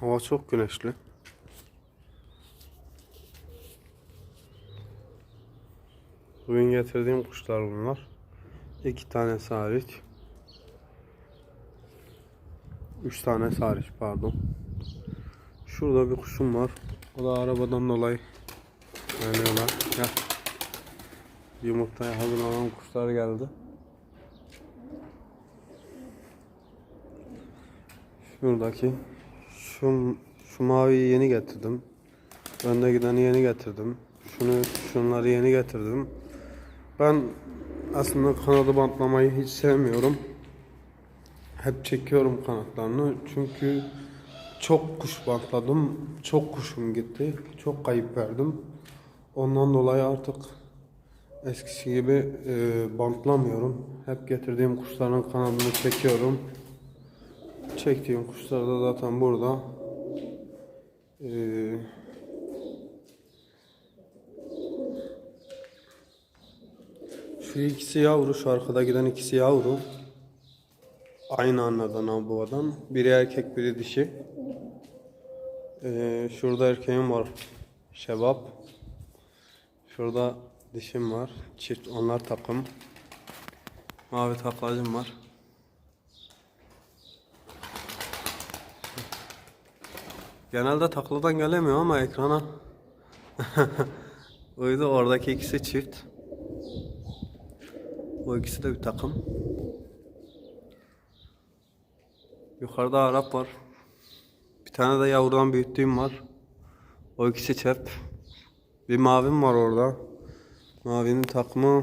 Hava çok güneşli. Bugün getirdiğim kuşlar bunlar. İki tane hariç. Üç tane hariç pardon. Şurada bir kuşum var. O da arabadan dolayı oynuyorlar. Gel. Yumurtaya hazırlanan kuşlar geldi. Şuradaki şu, şu maviyi yeni getirdim. Önde gideni yeni getirdim. Şunu şunları yeni getirdim. Ben aslında kanadı bantlamayı hiç sevmiyorum. Hep çekiyorum kanatlarını. Çünkü çok kuş bantladım. Çok kuşum gitti. Çok kayıp verdim. Ondan dolayı artık eskisi gibi e, bantlamıyorum. Hep getirdiğim kuşların kanadını çekiyorum. Çektiğim kuşlar da zaten burada. Ee, şu ikisi yavru, şu arkada giden ikisi yavru. Aynı anadan abadan. Biri erkek, biri dişi. Ee, şurada erkeğim var. Şebap. Şurada dişim var. Çift onlar takım. Mavi taklacım var. Genelde takladan gelemiyor ama ekrana uydu oradaki ikisi çift. Bu ikisi de bir takım. Yukarıda Arap var. Bir tane de yavrudan büyüttüğüm var. O ikisi çep. Bir mavim var orada. Mavinin takımı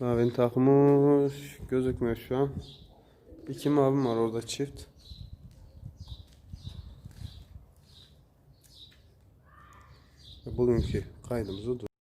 Mavinin takımı gözükmüyor şu an. İki mavim var orada çift. Bugünkü kaydımızı